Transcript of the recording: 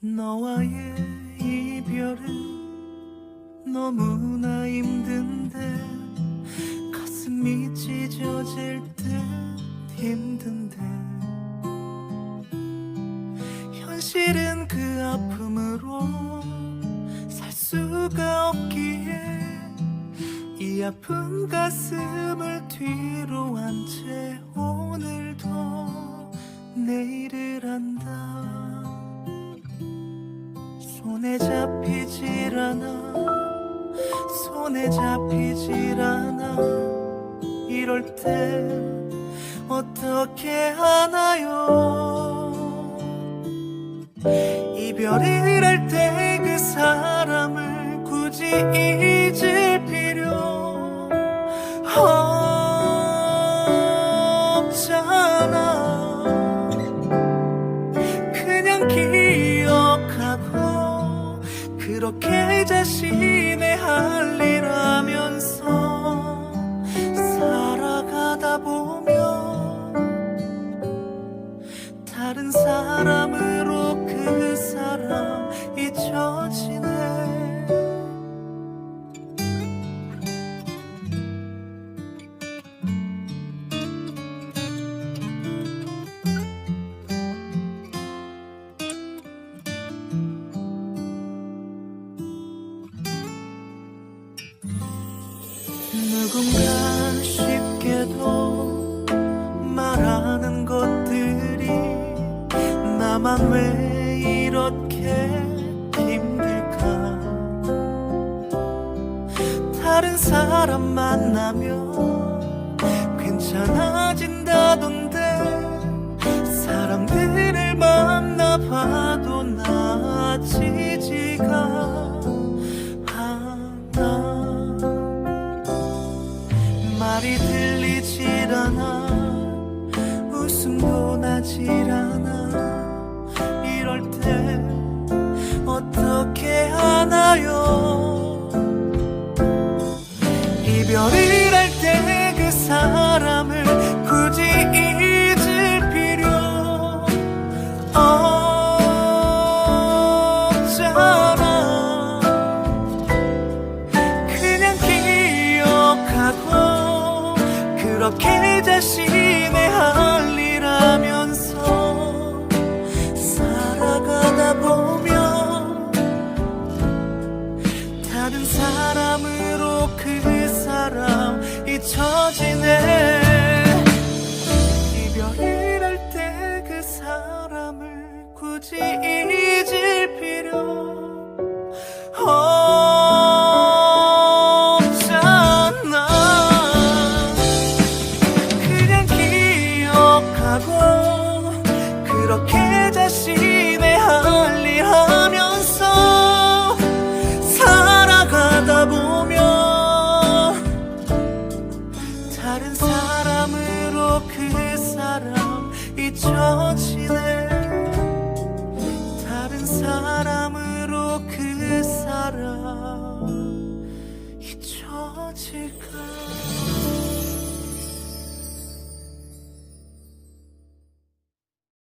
너와의 이별은 너무나 힘든데 가슴이 찢어질 듯 힘든데 현실은 그 아픔으로 살 수가 없기에 이 아픈 가슴을 뒤로 한 채 오늘도 내일을 한다 않아. 손에 잡히질 않아. 이럴 때 어떻게 하나요? 이별을 할 때 그 사람을 굳이 그렇게 자신의 할 일 하면서 살아가다 보면 다른 사람으로 그 사람 잊혀지 나만 왜 이렇게 힘들까? 다른 사람 만나면 괜찮아진다던데 사람들을 만나봐도 나아지지가 않아. 말이 들리질 않아. 웃음도 나질 않아 다른 사람으로 그 사람 잊혀지네 다른 사람으로 그 사람 잊혀지네. 다른 사람으로 그 사람 잊혀질까?